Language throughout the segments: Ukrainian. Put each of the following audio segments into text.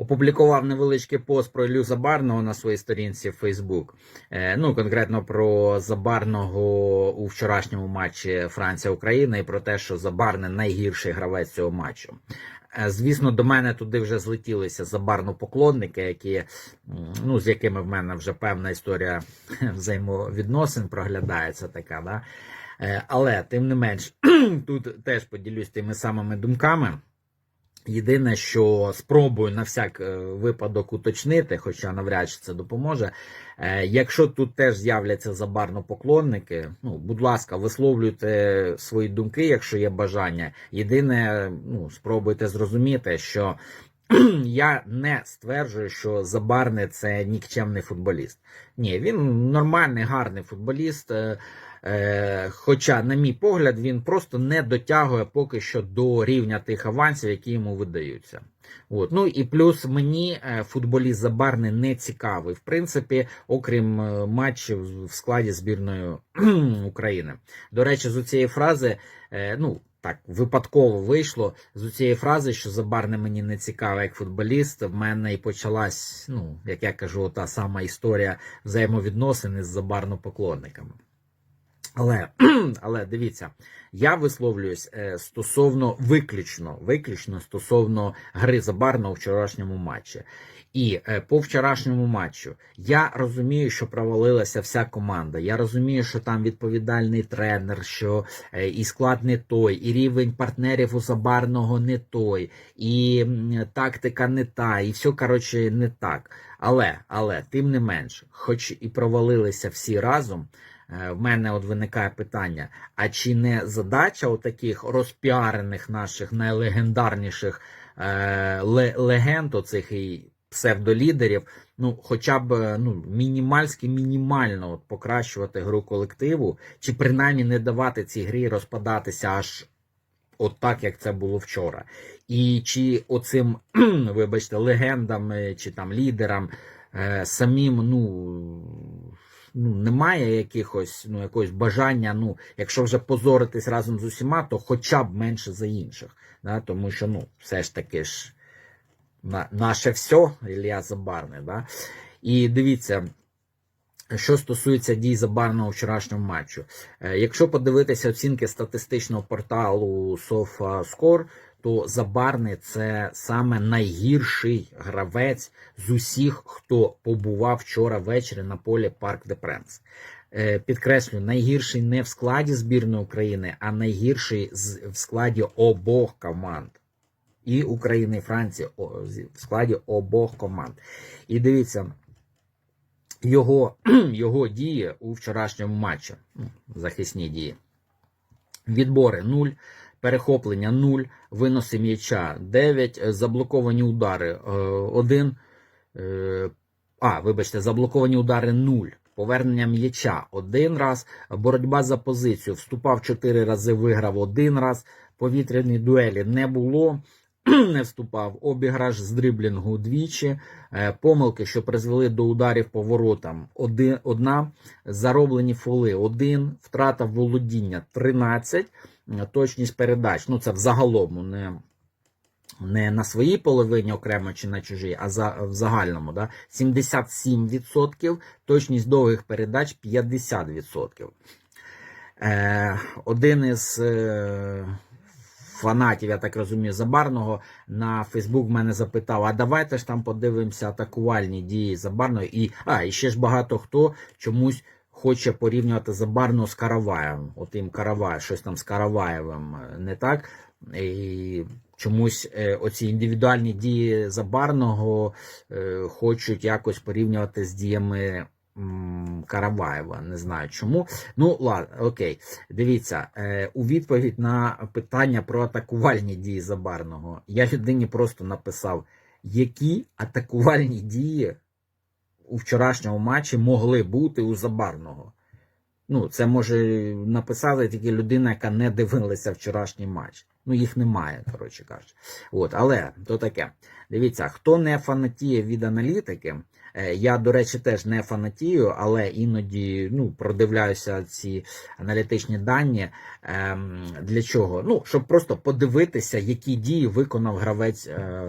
Опублікував невеличкий пост про Іллю Забарного на своїй сторінці в Facebook. Е, Ну, конкретно про Забарного у вчорашньому матчі Франція-Україна і про те, що Забарний найгірший гравець цього матчу. Е, Звісно, до мене туди вже злетілися забарно поклонники, які, ну, з якими в мене вже певна історія взаємовідносин проглядається така. Да? Е, Але тим не менш, тут теж поділюсь тими самими думками. Єдине, що спробую на всяк е, випадок уточнити, хоча навряд чи це допоможе. Е, Якщо тут теж з'являться забарно поклонники, ну будь ласка, висловлюйте свої думки, якщо є бажання. Єдине, ну спробуйте зрозуміти, що я не стверджую, що Забарний це нікчемний футболіст. Ні, він нормальний, гарний футболіст. Е, хоча, на мій погляд, він просто не дотягує поки що до рівня тих авансів, які йому видаються. От. Ну і плюс мені е, футболіст Забарний не цікавий, в принципі, окрім е, матчів в складі збірної України. До речі, з цієї фрази, ну. Так, випадково вийшло з цієї фрази, що Забарний мені не цікавий як футболіст. В мене і почалась, ну, як я кажу, та сама історія взаємовідносин із забарно-поклонниками. Але, але дивіться, я висловлююсь е, стосовно виключно, виключно стосовно гри Забарна у вчорашньому матчі. І е, по вчорашньому матчу я розумію, що провалилася вся команда. Я розумію, що там відповідальний тренер, що е, і склад не той, і рівень партнерів у Забарного не той, і тактика не та, і все коротше не так. Але, але тим не менш, хоч і провалилися всі разом. Е, В мене от виникає питання: а чи не задача таких розпіарених наших найлегендарніших е, ле- легенд, оцих і псевдолідерів, ну, хоча б е, ну, мінімальськи мінімально от, покращувати гру колективу, чи принаймні не давати цій грі розпадатися аж от так, як це було вчора. І чи оцим, вибачте, легендам чи там лідерам е, самим, ну. Ну, немає якихось ну, якогось бажання. Ну, якщо вже позоритись разом з усіма, то хоча б менше за інших. Да? Тому що ну, все ж таки ж на, наше все, Ілля Забарний. Да? І дивіться, що стосується дій Забарного вчорашнього матчу. Е, Якщо подивитися оцінки статистичного порталу SofaScore, то Забарний це саме найгірший гравець з усіх, хто побував вчора ввечері на полі Парк де Пренс. Підкреслю, найгірший не в складі збірної України, а найгірший в складі обох команд. І України, і Франції в складі обох команд. І дивіться, його, його дії у вчорашньому матчі, ну, захисні дії. Відбори 0, перехоплення 0, виноси м'яча 9, е, заблоковані удари 1. А, вибачте, заблоковані удари 0. Повернення м'яча один раз, боротьба за позицію. Вступав 4 рази, виграв один раз. Повітряні дуелі не було, не вступав. Обіграш з дриблінгу двічі. Е, Помилки, що призвели до ударів по воротам. Одна. Зароблені фоли один. Втрата володіння 13. Е, Точність передач. Ну, це взагалом, не, не на своїй половині окремо чи на чужій, а за, в загальному. Да? 77%. Точність довгих передач 50%. Е, один із е, фанатів, я так розумію, Забарного на Фейсбук мене запитав: а давайте ж там подивимося атакувальні дії Забарного. І, а, і ще ж багато хто чомусь хоче порівнювати Забарного з Караваєвим. Отим Караваєв, щось там з Караваєвим е, не так. І чомусь е, оці індивідуальні дії Забарного е, хочуть якось порівнювати з діями Караваєва. Не знаю чому. Ну, ладно, окей. Дивіться, е, у відповідь на питання про атакувальні дії Забарного, я людині просто написав, які атакувальні дії у вчорашньому матчі могли бути у Забарного. Ну, це може написати тільки людина, яка не дивилася вчорашній матч. Ну, їх немає, коротше кажучи. От, але то таке. Дивіться, хто не фанатіє від аналітики, е, я, до речі, теж не фанатію, але іноді ну, продивляюся ці аналітичні дані. Ем, для чого? Ну, щоб просто подивитися, які дії виконав гравець е,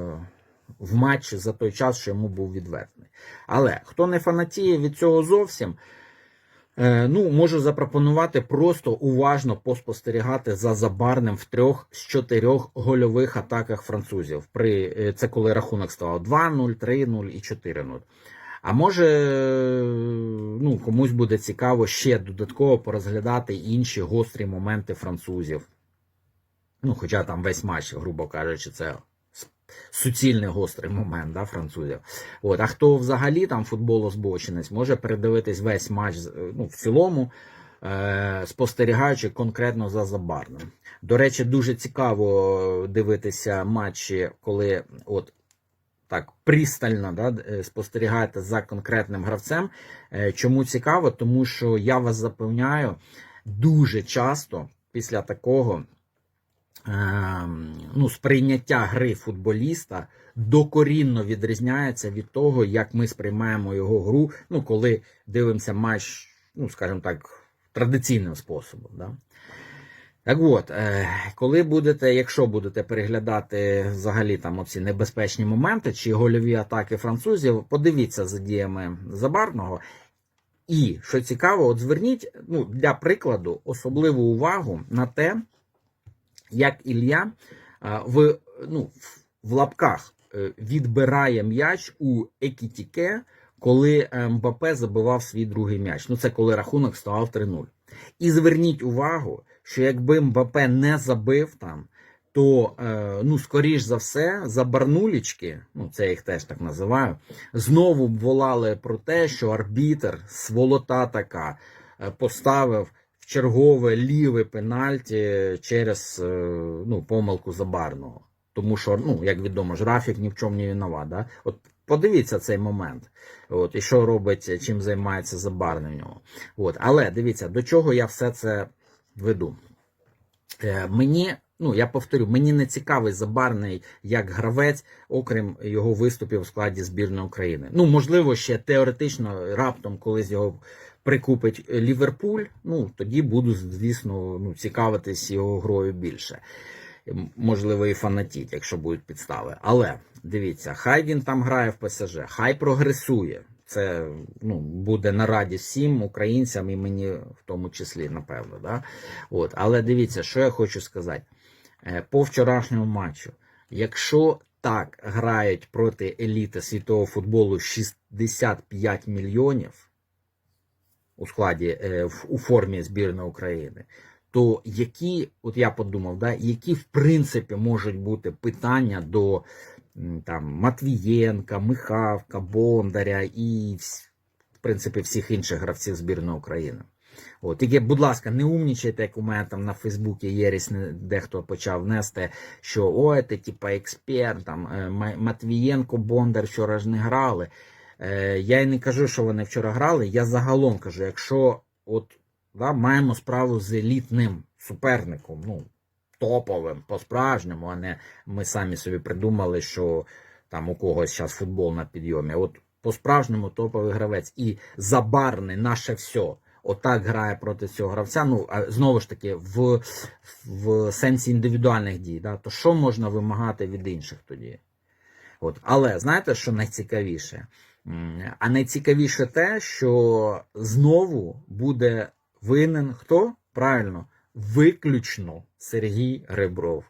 в матч за той час, що йому був відведений. Але хто не фанатіє від цього зовсім, ну, можу запропонувати просто уважно поспостерігати за забарним в трьох з чотирьох гольових атаках французів. При, е, це коли рахунок ставав 2-0, 3-0 і 4-0. А може, е, ну, комусь буде цікаво ще додатково порозглядати інші гострі моменти французів. Ну, хоча там весь матч, грубо кажучи, це суцільний гострий момент да, французів. От, а хто взагалі там футболозбочинець, може передивитись весь матч ну, в цілому, е, спостерігаючи конкретно за забарним. До речі, дуже цікаво дивитися матчі, коли от так пристально да, е, спостерігаєте за конкретним гравцем. Е, Чому цікаво? Тому що я вас запевняю, дуже часто після такого ну, сприйняття гри футболіста докорінно відрізняється від того, як ми сприймаємо його гру, ну, коли дивимося матч, ну, скажімо так, традиційним способом. Да? Так от, е, коли будете, якщо будете переглядати взагалі там оці небезпечні моменти чи гольові атаки французів, подивіться за діями Забарного. І що цікаво, от зверніть ну, для прикладу особливу увагу на те, як Ілля в, ну, в- лапках е, відбирає м'яч у Екітіке, коли е, Мбапе забивав свій другий м'яч. Ну, це коли рахунок ставав 3-0. І зверніть увагу, що якби Мбапе не забив там, то, е, ну, скоріш за все, забарнулічки, ну, це я їх теж так називаю, знову волали про те, що арбітр, сволота така, е, поставив чергове ліве пенальті через е, ну, помилку забарного. Тому що, ну, як відомо, ж графік ні в чому не виноват. Да? От подивіться цей момент. От, і що робить, чим займається забарний в нього. От, але дивіться, до чого я все це веду. Е, мені, ну я повторю, мені не цікавий забарний як гравець, окрім його виступів у складі збірної України. Ну, можливо, ще теоретично раптом колись його прикупить Ліверпуль. Ну тоді буду, звісно, ну, цікавитись його грою більше. Можливо, і фанатіть, якщо будуть підстави. Але дивіться, хай він там грає в ПСЖ, хай прогресує. Це ну, буде на радість всім українцям і мені в тому числі, напевно. Да? От. Але дивіться, що я хочу сказати. Е, По вчорашньому матчу, якщо так грають проти еліти світового футболу 65 мільйонів у складі е, у формі збірної України, то які, от я подумав, да, які в принципі можуть бути питання до там, Матвієнка, Михавка, Бондаря і в принципі всіх інших гравців збірної України. От, тільки, будь ласка, не умнічайте, як у мене там на Фейсбуці Єріс дехто почав нести, що ой, ти типа експерт, там е, Матвієнко, Бондар вчора ж не грали. Е, Я й не кажу, що вони вчора грали. Я загалом кажу, якщо от да, маємо справу з елітним суперником, ну, топовим, по-справжньому, а не ми самі собі придумали, що там у когось зараз футбол на підйомі. От по-справжньому топовий гравець і забарний наше все. Отак грає проти цього гравця. Ну, знову ж таки, в, в сенсі індивідуальних дій, да, то що можна вимагати від інших тоді? От. Але знаєте, що найцікавіше? А найцікавіше те, що знову буде винен хто? Правильно, виключно Сергій Ребров.